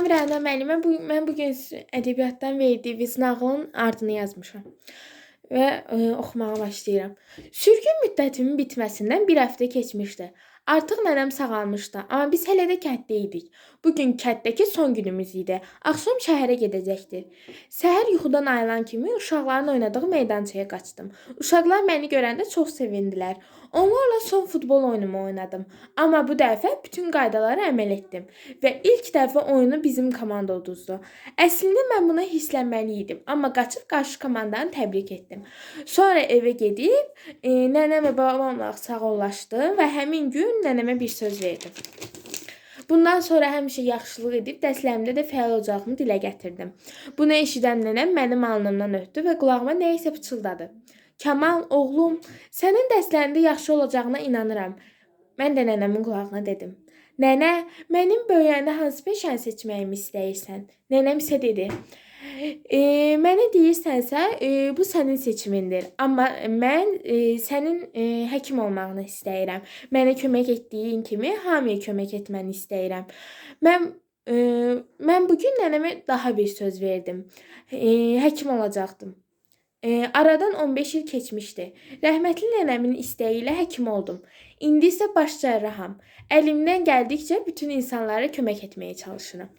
Salam Rəna müəllimə. Bu mən bu gün ədəbiyyatdan verdiyiniz nağılın ardını yazmışam və ə, oxumağa başlayıram. Sürgün müddətimin bitməsindən bir həftə keçmişdi. Artıq nənəm sağalmışdı, amma biz hələ də kənddə idik. Bu gün kənddəki son günümüz idi. Axşam şəhərə gedəcəkdik. Səhər yuxudan ayılan kimi uşaqların oynadığı meydançaya qaçdım. Uşaqlar məni görəndə çox sevindilər. Onlarla son futbol oyunumu oynadım. Amma bu dəfə bütün qaydalara əməl etdim və ilk dəfə oyunu bizim komanda uduzdu. Əslində mən buna hisslənməli idim, amma qaçıb qarşı komandanı təbrik etdim. Sonra evə gedib e, nənəm və babamla sağollaşdım və həmin gün nənəmə bir söz verdim. Bundan sonra həmişə yaxşılıq edib dərslərimdə də fəal olacağımı dilə gətirdim. Bunu eşidən nənəm mənim alnımdan öpdü və qulağıma nə isə pıçıldadı. Kamal, oğlum, sənin dərslərində yaxşı olacağına inanıram. Mən də nənəmin qulağına dedim. Nənə, mənim böyüyəndə hansı peşəni seçməyimi istəyirsən? Nənəm isə dedi. E, mənə deyirsənsə, e, bu sənin seçimindir. Amma mən e, sənin e, həkim olmağını istəyirəm. Mənə kömək etdiyin kimi hamıya kömək etməni istəyirəm. Mən e, mən bu gün nənəmə daha bir söz verdim. E, həkim olacaqdım. E, aradan 15 il keçmişdi. Rəhmətli nənəmin istəyi ilə həkim oldum. İndi isə baş cərraham. Əlimdən gəldikcə bütün insanlara kömək etməyə çalışıram.